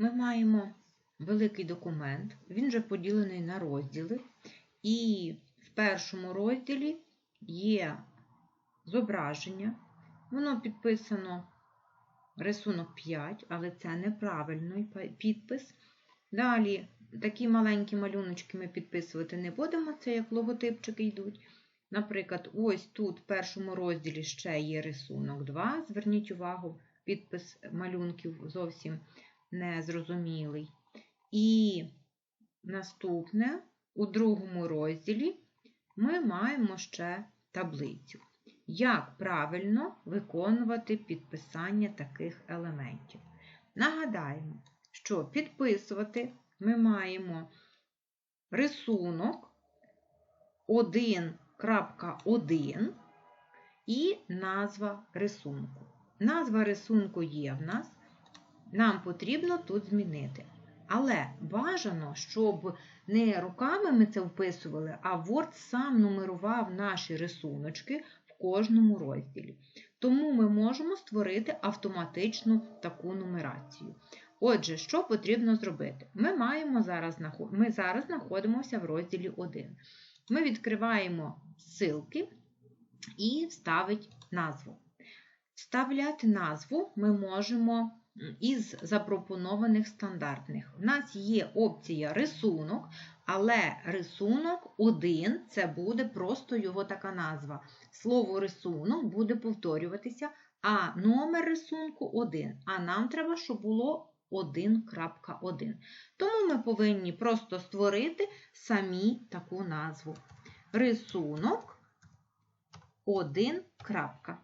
ми маємо великий документ, він вже поділений на розділи, і в першому розділі є зображення, воно підписано рисунок 5, але це неправильний підпис. Далі такі маленькі малюночки ми підписувати не будемо, це як логотипчики йдуть. Наприклад, ось тут в першому розділі ще є рисунок 2. Зверніть увагу, підпис малюнків зовсім незрозумілий. І наступне, у другому розділі ми маємо ще таблицю. Як правильно виконувати підписання таких елементів? Нагадаємо, що підписувати ми маємо рисунок 1.1 і назва рисунку. Назва рисунку є в нас, нам потрібно тут змінити. Але бажано, щоб не руками ми це вписували, а Word сам нумерував наші рисуночки в кожному розділі. Тому ми можемо створити автоматичну таку нумерацію. Отже, що потрібно зробити? Ми, маємо зараз, ми зараз знаходимося в розділі 1. Ми відкриваємо ссылки і вставить назву. Вставляти назву ми можемо із запропонованих стандартних. У нас є опція рисунок, але рисунок 1 це буде просто його така назва. Слово рисунок буде повторюватися, а номер рисунку 1. А нам треба, щоб було 1.1. Тому ми повинні просто створити самі таку назву. Рисунок 1. крапка.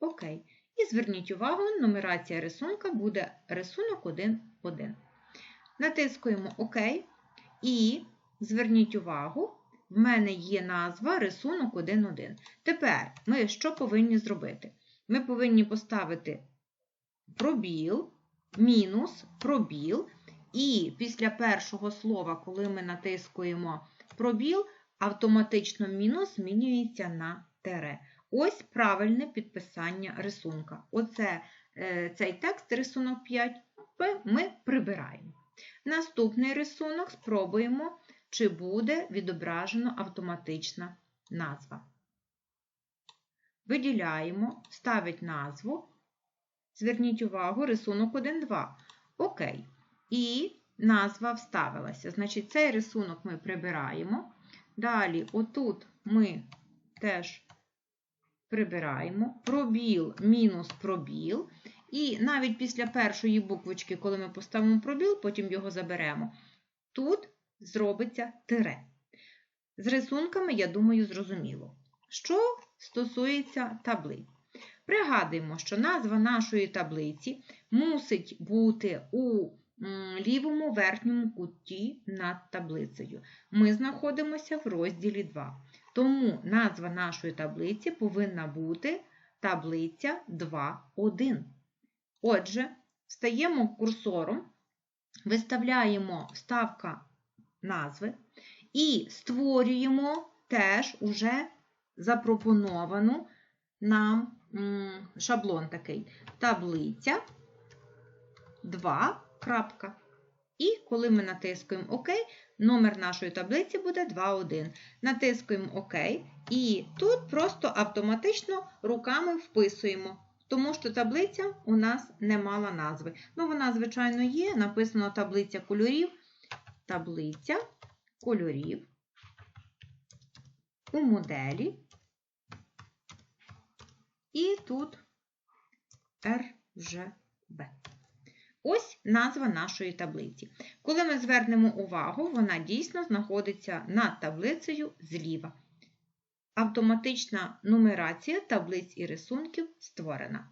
Окей. І зверніть увагу, нумерація рисунка буде рисунок 1.1. Натискуємо ОК. І зверніть увагу, в мене є назва рисунок 1.1. Тепер ми що повинні зробити? Ми повинні поставити пробіл, мінус, пробіл. І після першого слова, коли ми натискуємо пробіл, автоматично мінус змінюється на тере. Ось правильне підписання рисунка. Оце е, цей текст, рисунок 5, ми прибираємо. Наступний рисунок спробуємо, чи буде відображена автоматична назва. Виділяємо, ставить назву. Зверніть увагу, рисунок 1.2. Окей. І назва вставилася. Значить, цей рисунок ми прибираємо. Далі, отут ми теж прибираємо. Пробіл мінус пробіл. І навіть після першої буквочки, коли ми поставимо пробіл, потім його заберемо, тут зробиться тире. З рисунками, я думаю, зрозуміло. Що стосується таблиць. Пригадуємо, що назва нашої таблиці мусить бути у лівому верхньому куті над таблицею. Ми знаходимося в розділі 2. Тому назва нашої таблиці повинна бути таблиця 2.1. Отже, встаємо курсором, виставляємо вставка назви і створюємо теж уже запропоновану нам шаблон такий. Таблиця 2. Крапка. І коли ми натискуємо ОК, номер нашої таблиці буде 2.1. Натискуємо ОК, і тут просто автоматично руками вписуємо, тому що таблиця у нас не мала назви. Ну, вона, звичайно, є. Написано таблиця кольорів. Таблиця кольорів у моделі. І тут РЖБ. Ось назва нашої таблиці. Коли ми звернемо увагу, вона дійсно знаходиться над таблицею зліва. Автоматична нумерація таблиць і рисунків створена.